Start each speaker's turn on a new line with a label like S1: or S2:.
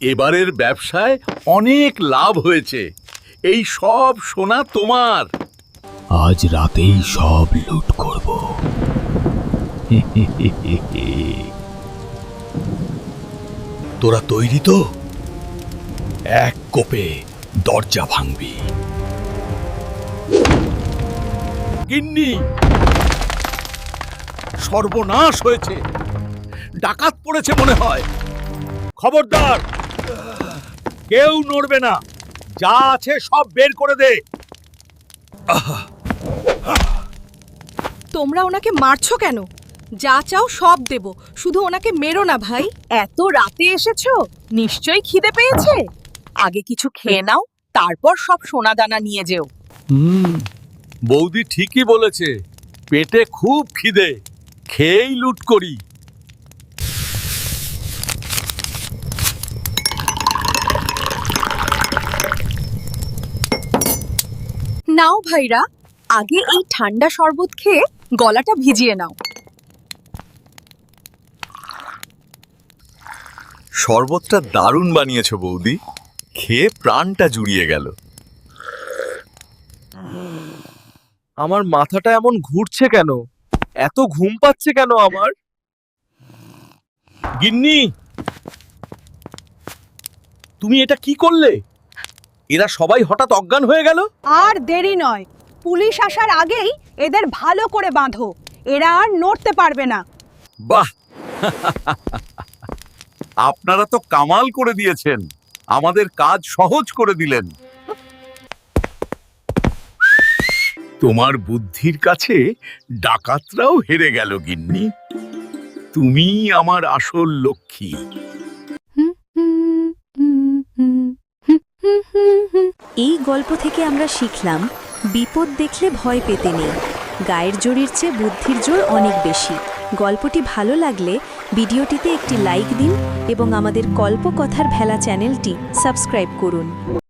S1: এবারের ব্যবসায় অনেক লাভ হয়েছে। এই সব সোনা তোমার।
S2: আজ রাতেই সব লুট করব।
S1: তোরা তৈরি তো? এক কোপে দরজা ভাঙবি। গিন্নি! সর্বনাশ হয়েছে। ডাকাত পড়েছে মনে হয়। খবরদার। কেউ নড়বে না। যা আছে সব বের করে দে।
S3: তোমরা ওনাকে মারছো কেন? যা চাও সব দেব। শুধু ওনাকে মেরো না ভাই। এত রাতে এসেছ? নিশ্চয়ই খিদে পেয়েছে। আগে কিছু খেয়ে নাও তারপর সব সোনাদানা নিয়ে যেও।
S1: হুম। বৌদি ঠিকই বলেছে পেটে খুব খিদে। খেয়েই লুট করি।
S3: নাও ভাইরা আগে এই ঠান্ডা শরবত খেয়ে গলাটা ভিজিয়ে নাও।
S1: শরবতটা দারুণ বানিয়েছ বৌদি। খেয়ে প্রাণটা জুড়িয়ে গেল।
S4: আমার মাথাটা এমন ঘুরছে কেন? এত ঘুম পাচ্ছে কেন আমার?
S1: গিন্নি! তুমি এটা কি করলে? এরা সবাই হঠাৎ অজ্ঞান হয়ে গেল?
S5: আর দেরি নয়। পুলিশ আসার আগেই এদের ভালো করে বাঁধো। এরা আর নড়তে পারবে না।
S1: বাহ! আপনারা তো কামাল করে দিয়েছেন। আমাদের কাজ সহজ করে দিলেন। তোমার বুদ্ধির কাছে ডাকাতরাও হেরে গেল গিন্নি। তুমি আমার আসল লক্ষ্মী।
S6: গল্প থেকে আমরা শিখলাম, বিপদ দেখলে ভয় পেতে নেই। গায়ের জোরের চেয়ে বুদ্ধির জোর অনেক বেশি। গল্পটি ভালো লাগলে ভিডিওটিতে একটি লাইক দিন এবং আমাদের কল্পকথার ভেলা চ্যানেলটি সাবস্ক্রাইব করুন।